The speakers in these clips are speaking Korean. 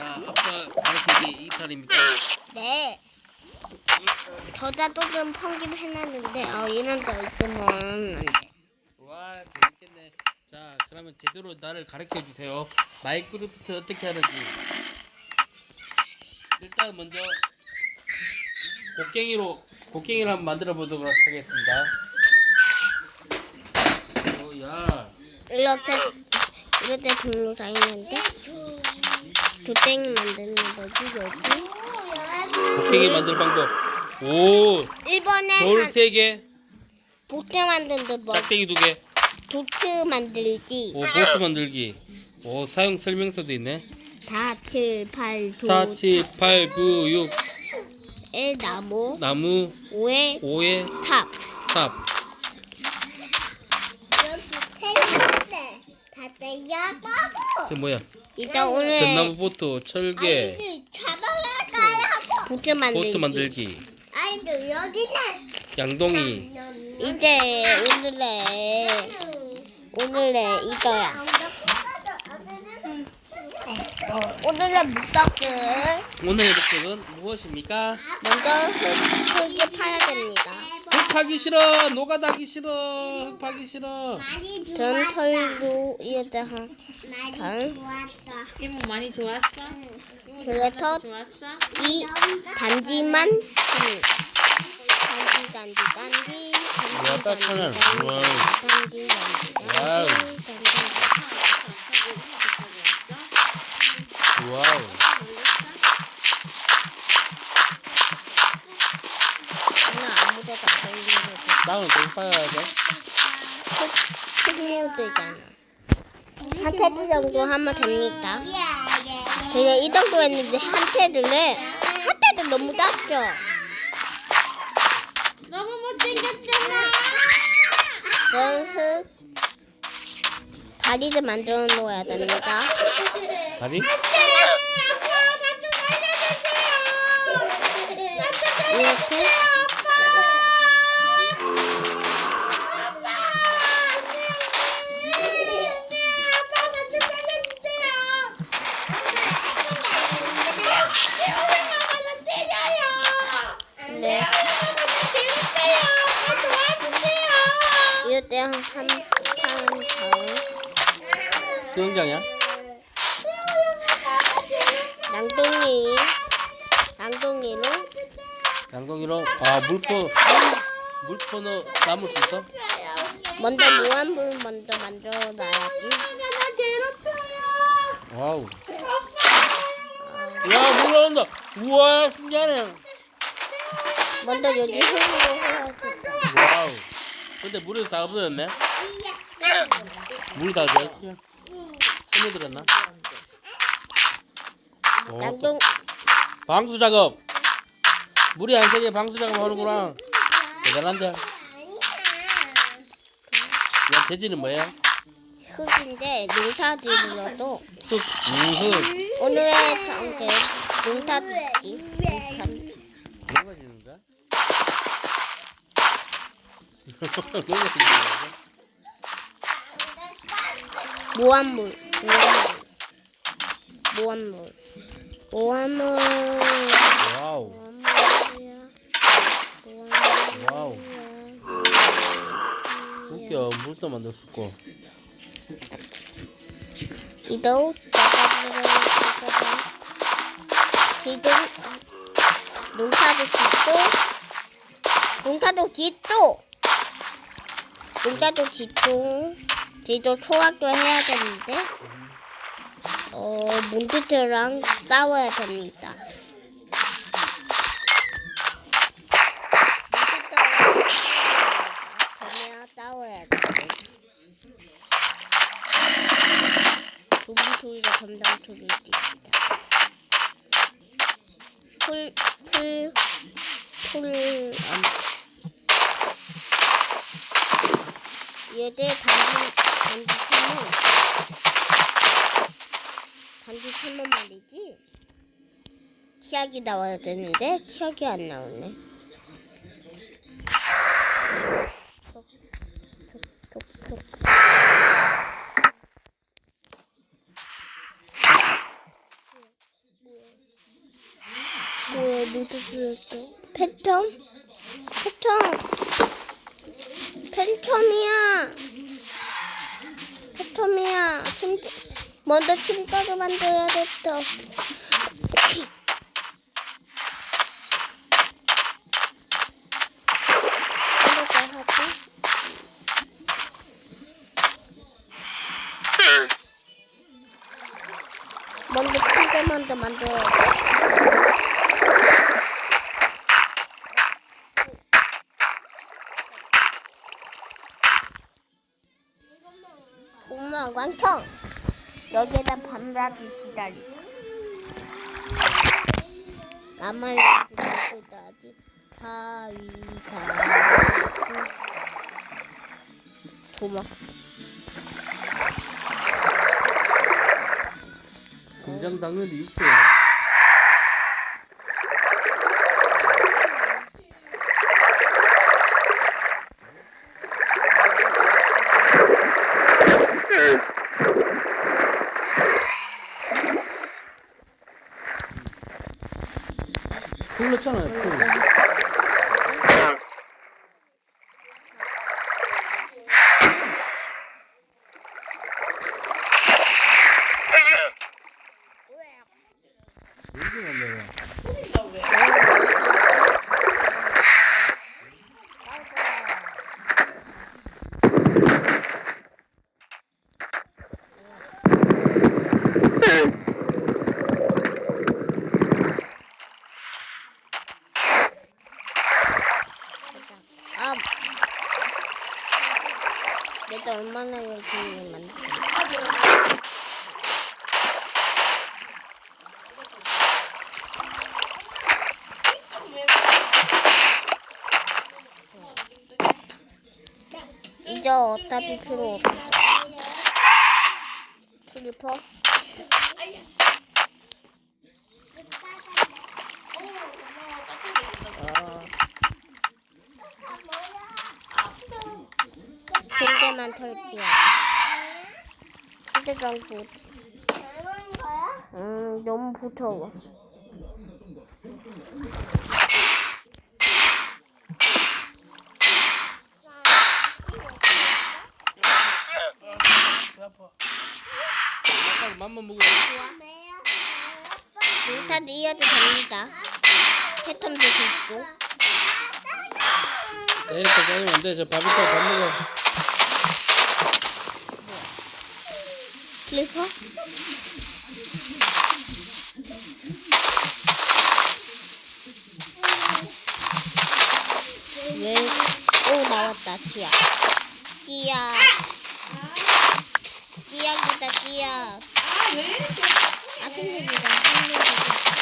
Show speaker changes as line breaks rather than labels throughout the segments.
자, 아빠 가르치기 2탄입니까?
네. 저자 조금 편집해놨는데 어 이런 안 돼.
와, 재밌겠네. 자, 그러면 제대로 나를 가르쳐 주세요. 마이크로프트 어떻게 하는지. 일단 먼저 곡괭이로 곡괭이를 한번 만들어 보도록 하겠습니다. 오야.
이렇게 이렇게 종로 다니는데 조땡이 만드는 거지 여기.
곡괭이 만들 방법. 오, 돌한세 개,
보트 만드는데 뭐
짝대기 두 개,
도트 만들기
오 보트 만들기. 오 사용 설명서도 있네.
4, 7, 8,
4, 7, 8, 9, 6
1 나무
나무
5에
5에
탑
삽. 저 뭐야?
일단 오늘
전나무 보트, 철개,
보트 만들기.
보트 만들기,
아이도 여기는
양동이.
이제 오늘의 오늘의 이거야. 오늘의 목적은
오늘의 목적은 무엇입니까?
먼저 흙을 파야 됩니다
흙파기 싫어, 노가다기 싫어, 흙파기 싫어.
많이
전
좋았다.
한
많이
잘.
좋았다.
이모 많이 좋았어?
그래서
좋았어?
이 단지만 합니다. 단지 단지 단지
와,
단지
딱하네.
단지
와우.
단지 단지
와우.
단지 단지
와우.
오늘 아무데도 안
나는 똥 빠야 돼.
흙무드잖아. 한 테드 정도 하면 됩니다.
예,
제가 이 정도 했는데 한 테드를 한 테드 너무 작죠?
너무 못생겼잖아.
그래서 다리를 만들어 놓아야 됩니다.
다리?
이렇게 이때 한 3, 3, 4
수영장이야?
양동이 양동이로
양동이로 아 물포 물포는 남을 수 있어?
먼저 무한불 먼저 만들어 놔야지
와우. 야, 물 나온다. 우와, 신기하네.
먼저 여기 흙으로 해야지.
근데 물이 다 없어졌네. 물이 다 되었지? 스며들었나? 오, 또
양동
방수 작업. 물이 안 새게 방수 작업 하는구나. 대단한데. 야, 돼지는 뭐야?
흙인데 농사지으로도
흙, 음, 흙.
오늘의 정제 농사짓기 농사
누가 지는 거야? 누가 지는 거야?
모함물 모함물 모함물
와우. 와우. 웃겨. 물도 만들 수 있고.
이도 기둥 농사도 짓고 농사도 짓고 농사도 짓고 지도 초학도 해야 되는데 어 몬스터랑 싸워야 됩니다. 몬스터랑 싸워야 돼. 조금 소리가 점점 들리겠다. 풀, 풀, 풀, 음. 얘들 단지, 단지 채문. 단지 채문 말이지. 치약이 나와야 되는데, 치약이 안 나오네. 톡. 누드스였어? 패텀? 패텀! 패텀이야! 패텀이야! 침, 먼저 만들어야겠어. 어떻게 하지? 먼저 침가 먼저 만들어야 돼. 공무원 광청. 여기에다 밤라비 기다리자. 나만 기다리지 가위가 도마
공장 당연히 있어요. 불렀잖아요. 불. 이렇게 만들어.
아 얼마나 열심히 만들어 이제 어차피 필요 없어 슬리퍼 침대만 털지야 침대장 부
잘하는 거야?
음 너무 무서워
맘만 먹어.
인스타도 이어도 됩니다 패턴도 있고
됐어, 짜증 안 돼. 저 밥 이따 밥 먹어.
슬리퍼 왜? 오 나왔다 지야 지야 지야 기다 지야
왜?
아침입니다 한명이다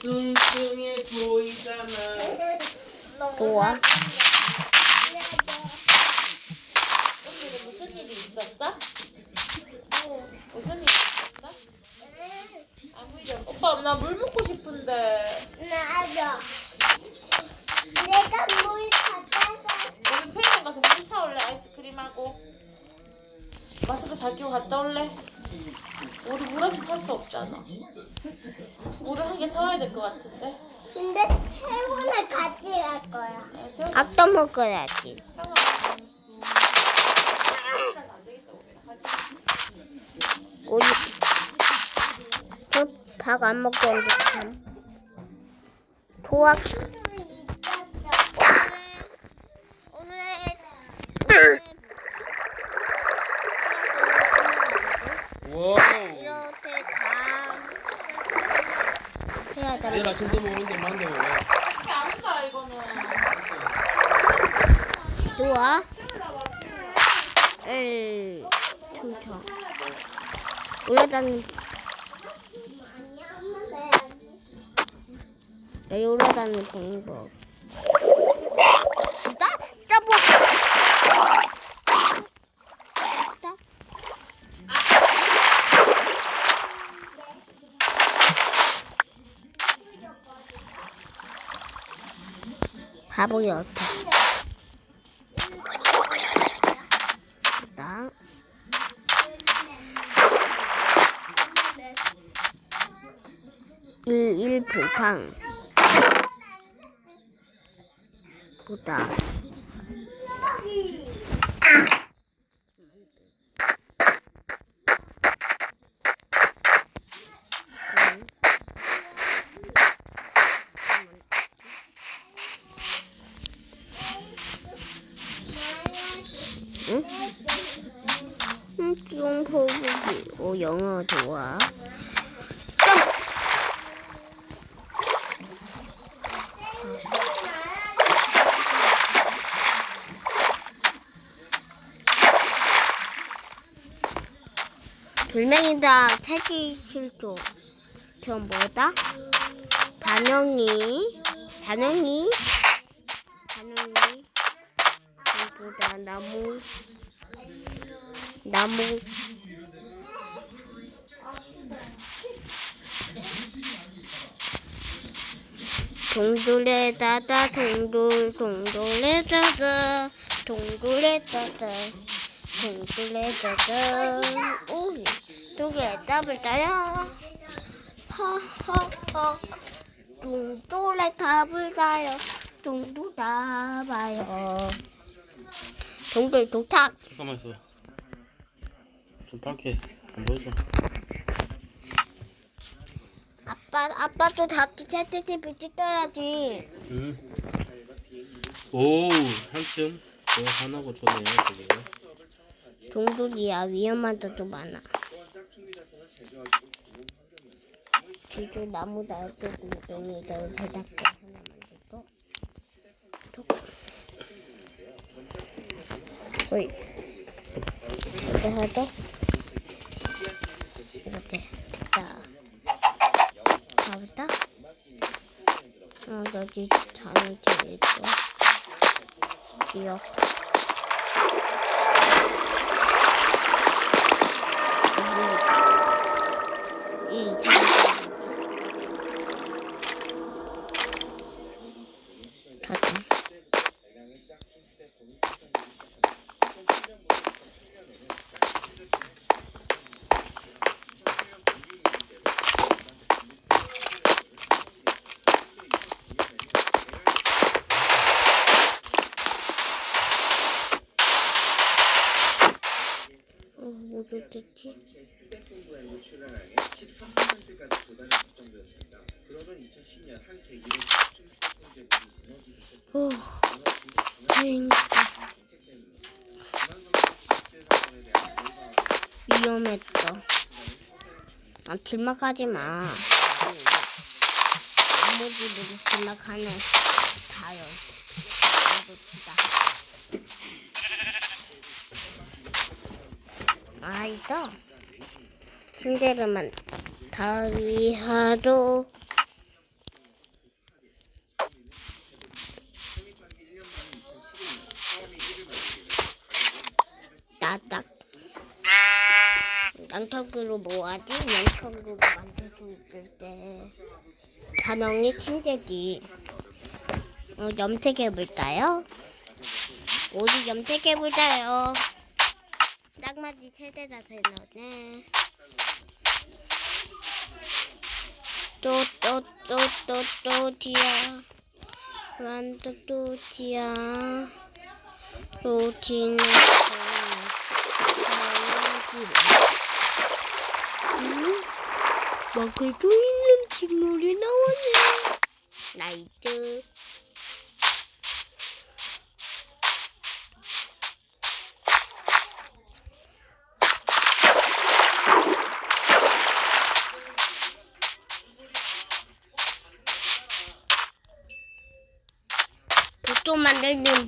뚱뚱해 보이잖아.
좋아
오늘은 무슨 일이 있었어? 무슨 일이 있었어? 아무 일 없. 오빠 나 물 먹고 싶은데.
나도. 내가 물 갖다가
우리 편의점 가서 물 사올래? 아이스크림하고. 마스크 잘 끼고 갔다 올래? 우리 물 없이 살 수 없잖아. 물을 한 개 사와야 될 것 같은데.
근데 태우는 같이 갈 거야.
네, 태우-
아까 먹어야지. 우리 밥 안 먹고 참 좋아 오늘 오늘
와우.
이렇게 다 해야 돼.
내일 아침도 먹는데 만데 왜?
같이 안 가, 이거는.
좋아. 에이, 춤춰. 올라다니는, 여기 올라다니는 방법. 어떻게? 나 일일 불탕 보다 응? 응, 용 보기. 오, 영어 좋아. 돌멩이다 태기 실조. 저 뭐다? 단영이. 단영이. 단영이. 보다 나무. 나무. 동돌에 따다 동돌 동돌에 따다 동돌에 따다 동돌에 따다 오이 동돌에 답을 따요. 허허허. 동돌에 답을 따요. 동돌 따봐요. 동돌 도착
잠깐만 있어. 좀 밝게 안 보여줘.
아빠 아빠도 자기 채팅집에 찍어야지.
응. 오 한층 좋아 하나고 좋네요 되게.
동돌이야 위험한 데도 많아 뒤로 나무 날고 구덩이를 대답해. 하나만 더 어이. 이렇게 하자. 이렇게. 됐다 가보다 어 여기 장치 있어 기억 이 뭐 좋겠지? 오, 다행이다. 위험했다. 아, 길막하지 마. 나머지들이 길막하네. 다요. 나도 치다. 아이다. 침대를만 다리하러 나딱 양턱으로 뭐하지? 양턱으로 만들 수 있을 때 가능이 침대기 어, 염색해볼까요? 우리 염색해보자요 짝맞이 세대다 되네. 또 또 또 또또 지야 완도 또 지야 또 지는 응? 먹을 수 있는 식물이 나왔네. 나이트 복도 만드는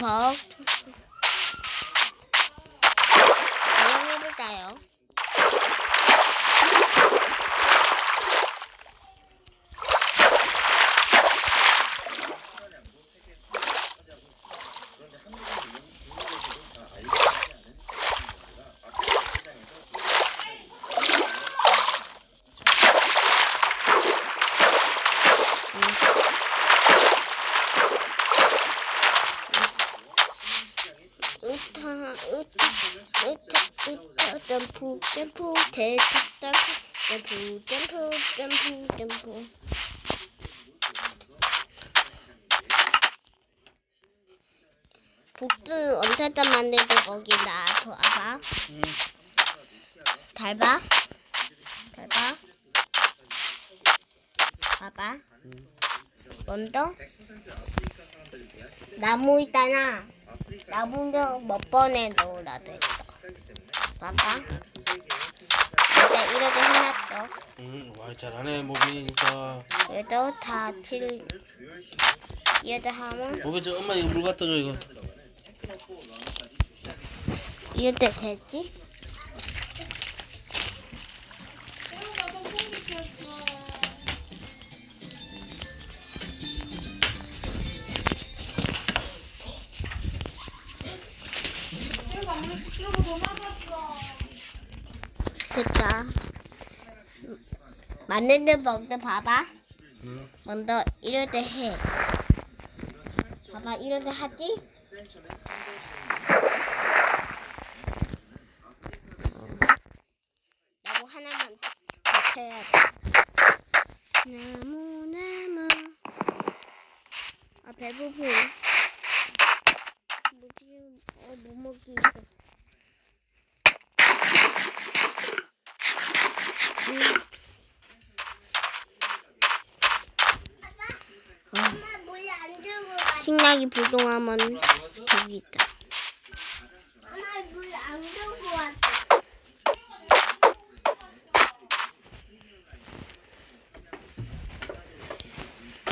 점프 대쪽 점프 점프 점프 점프 복도 언제다 만들고 거기 봐봐.
응.
닮아. 닮아. 봐봐. 먼저. 나무 있잖아. 나무는 몇 번에 넣으라도 했어 봐봐 일단 이렇게 해놨어
응. 와 잘하네 모빈이니까.
그래도 다 칠, 이렇게 하면
모빈 저 엄마 이거 물 갖다 줘 이거.
이렇게 되지? 만드는 방도 봐봐.
응.
먼저 이렇게 해. 봐봐, 이렇게 하지? 나무 하나만 더 쳐야 돼. 나무, 나무. 아, 배고프. 뭐지? 어, 못 먹기 있어. 음.
엄마 물안 들고 가.
식량이 부족하면 저기 있다.